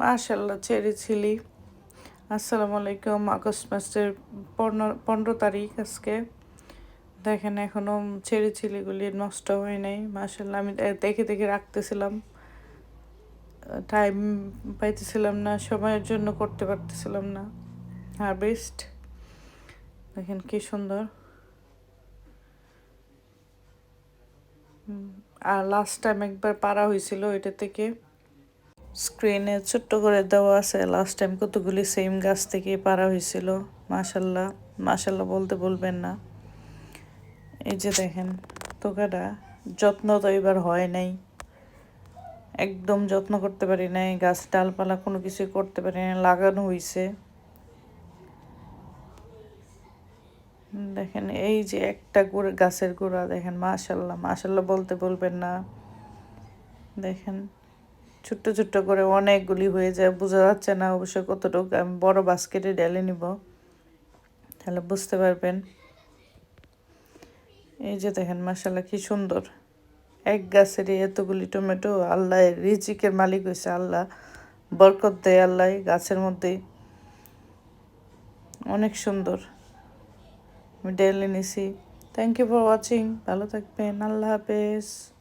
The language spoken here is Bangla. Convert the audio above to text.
মাশাল্লাহ চেরি ছিলি আসসালামু আলাইকুম, আগস্ট মাসের পনেরো পনেরো তারিখ আজকে। দেখেন এখনও চেরি ছিলিগুলি নষ্ট হয় নাই মাশাল্লাহ আমি দেখে দেখে রাখতেছিলাম। টাইম পাইতেছিলাম না, সময়ের জন্য করতে পারতেছিলাম না। হারভেস্ট দেখেন কি সুন্দর। আর লাস্ট টাইম একবার পারা হয়েছিল এটা থেকে। স্ক্রিনে ছোট্ট করে দেওয়া আছে লাস্ট টাইম কতগুলি সেম গাছ থেকে পারা হয়েছিল। মাশাল্লাহ মাশাল্লাহ বলতে বলবেন না। এই যে দেখেন, তোকাটা যত্ন তো এবার হয় নাই। একদম যত্ন করতে পারি নাই, গাছ ডালপালা কোনো কিছু করতে পারি না লাগানো হয়েছে দেখেন, এই যে একটা গোড়া, গাছের গোড়া, দেখেন, মাশাল্লাহ মাশাল্লাহ বলতে বলবেন না। দেখেন ছোট্ট ছোট্ট করে অনেকগুলি হয়ে যায়। বোঝা যাচ্ছে না অবশ্য কতটুকু আমি বড় বাস্কেটে ঢেলে নিব। তাহলে বুঝতে পারবেন। এই যে দেখেন মাসাল্লাহ কি সুন্দর। এক গাছেরই এতগুলি টমেটো, আল্লাহ রিজিকের মালিক হয়েছে আল্লাহ। বরকত দেয় আল্লাহ গাছের মধ্যে। অনেক সুন্দর। আমি ডেলে নিছি। থ্যাংক ইউ ফর ওয়াচিং ভালো থাকবেন। আল্লাহ হাফেজ।